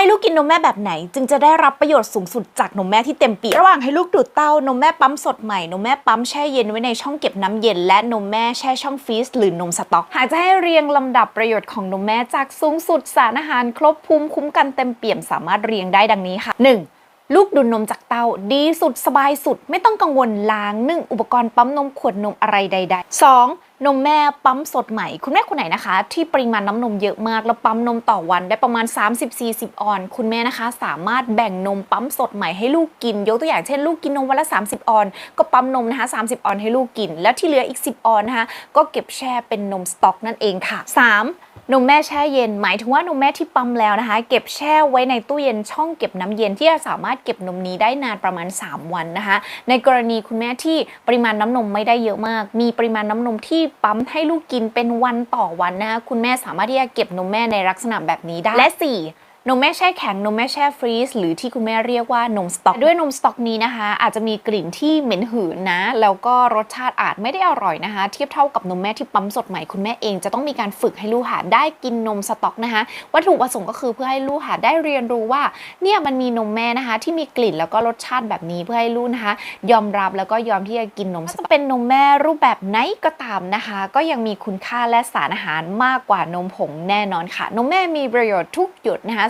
ให้ลูกกินนมแม่แบบไหน จึงจะได้รับประโยชน์สูงสุดจากนมแม่ที่เต็มเปี่ยมระหว่างให้ลูกดูดเต้านมแม่ปั๊มสดใหม่นมแม่ปั๊มแช่เย็นไว้ในช่องเก็บน้ำเย็นและนมแม่แช่ช่องฟรีซหรือนมสต๊อก หากจะให้เรียงลำดับประโยชน์ของนมแม่จากสูงสุดสารอาหารครบภูมิคุ้มกันเต็มเปี่ยมสามารถเรียงได้ดังนี้ค่ะ 1. ลูกดูดนมจากเต้าดีสุดสบายสุด ไม่ต้องกังวลล้างนึ่งอุปกรณ์ปั๊มนมขวดนมอะไรใด ๆ 2. นมแม่ปั๊มสดใหม่ คุณแม่คนไหนนะคะ ที่ปริมาณน้ำนมเยอะมาก แล้วปั๊มนมต่อวันได้ประมาณ 30-40 ออน คุณแม่นะคะ สามารถแบ่งนมปั๊มสดใหม่ให้ลูกกิน ยกตัวอย่างเช่นลูกกินนมวันละ 30 ออน ก็ปั๊มนมนะคะ 30 ออนให้ลูกกิน แล้วที่เหลืออีก 10 ออนนะคะก็เก็บแช่เป็นนมสต็อกนั่นเองค่ะ 3. นมแม่แช่เย็น หมายถึงว่านมแม่ที่ปั๊มแล้วนะคะ เก็บแช่ไว้ในตู้เย็นช่องเก็บน้ำเย็นที่จะสามารถเก็บนมนี้ได้นานประมาณ 3 วันนะคะ ในกรณีคุณแม่ที่ปริมาณน้ำนมไม่ได้เยอะมาก มีปริมาณน้ำนมที่ปั๊มให้ลูกกินเป็นวันต่อวันนะคะคุณแม่สามารถที่จะเก็บนมแม่ในลักษณะแบบนี้ได้และ 4 นมแม่แช่แข็งนมแม่แช่ฟรีซหรือที่คุณแม่เรียกว่านมสต๊อก ด้วยนมสต๊อกนี้นะคะ อาจจะมีกลิ่นที่เหม็นหืนนะ แล้วก็รสชาติอาจไม่ได้อร่อยนะคะ เทียบเท่ากับนมแม่ที่ปั๊มสดใหม่คุณแม่เองจะต้องมีการฝึกให้ลูกหาได้กินนมสต๊อกนะคะวัตถุประสงค์ก็คือเพื่อให้ลูกหาได้เรียนรู้ว่าเนี่ยมันมีนมแม่นะคะ ที่มีกลิ่นแล้วก็รสชาติแบบนี้เพื่อให้ลูกนะคะ ยอมรับแล้วก็ยอมที่จะกินนมสต๊อกเป็นนมแม่รูปแบบไหนก็ตามนะคะ ก็ยังมีคุณค่าและสารอาหารมากกว่านมผงแน่นอนค่ะ นมแม่มีประโยชน์ทุกหยดนะคะ